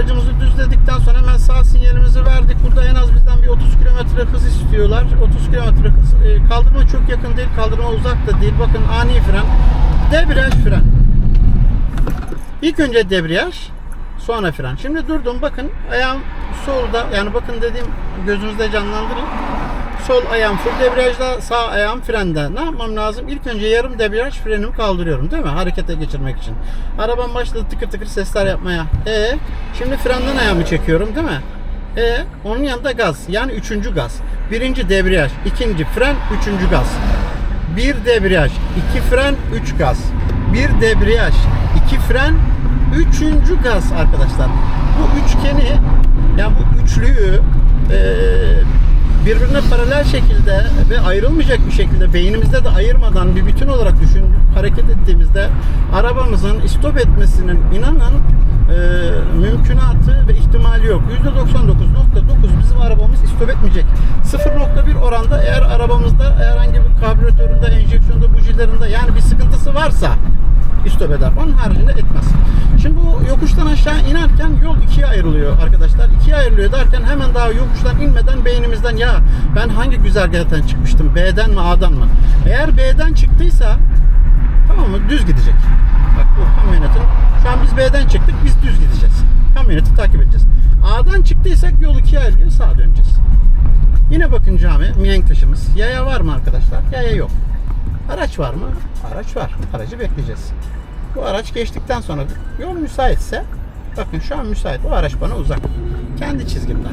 Aracımızı düzledikten sonra hemen sağ sinyalimizi verdik. Burada en az bizden bir 30 kilometre hız istiyorlar. 30 kilometre hız. E, kaldırıma çok yakın değil, kaldırıma uzak da değil. Bakın ani fren. Debriyaj fren. İlk önce debriyaj, sonra fren. Şimdi durdum bakın ayağım solda yani bakın dediğim gözünüzde canlandırın. Sol ayağım full debriyajda, sağ ayağım frende. Ne yapmam lazım? İlk önce yarım debriyaj frenimi kaldırıyorum değil mi? Harekete geçirmek için. Arabam başladı tıkır tıkır sesler yapmaya. E şimdi frenden ayağımı çekiyorum değil mi? E onun yanında gaz. Yani üçüncü gaz. Birinci debriyaj, ikinci fren, üçüncü gaz. Bir debriyaj, iki fren, üç gaz. Bir debriyaj, iki fren, üçüncü gaz arkadaşlar. Bu üçgeni, yani bu üçlüyü eee birbirine paralel şekilde ve ayrılmayacak bir şekilde beynimizde de ayırmadan bir bütün olarak düşün hareket ettiğimizde arabamızın stop etmesinin inanın e, mümkünatı ve ihtimali yok. %99.9 bizim arabamız stop etmeyecek. 0.1 oranda eğer arabamızda herhangi bir karbüratöründe, enjeksiyonda, bujilerinde yani bir sıkıntısı varsa istop eder. Onun haricinde etmez. Şimdi bu yokuştan aşağı inerken yol ikiye ayrılıyor arkadaşlar. İkiye ayrılıyor derken hemen daha yokuştan inmeden beynimizden ya ben hangi güzergahtan çıkmıştım? B'den mi A'dan mı? Eğer B'den çıktıysa tamam mı? Düz gidecek. Bak bu kamyonetin şu an biz B'den çıktık biz düz gideceğiz. Kamyoneti takip edeceğiz. A'dan çıktıysak yol ikiye ayrılıyor sağa döneceğiz. Yine bakın cami mihenk taşımız. Yaya var mı arkadaşlar? Yaya yok. Araç var mı? Araç var. Aracı bekleyeceğiz. Bu araç geçtikten sonra yol müsaitse bakın şu an müsait. O araç bana uzak. Kendi çizgimden.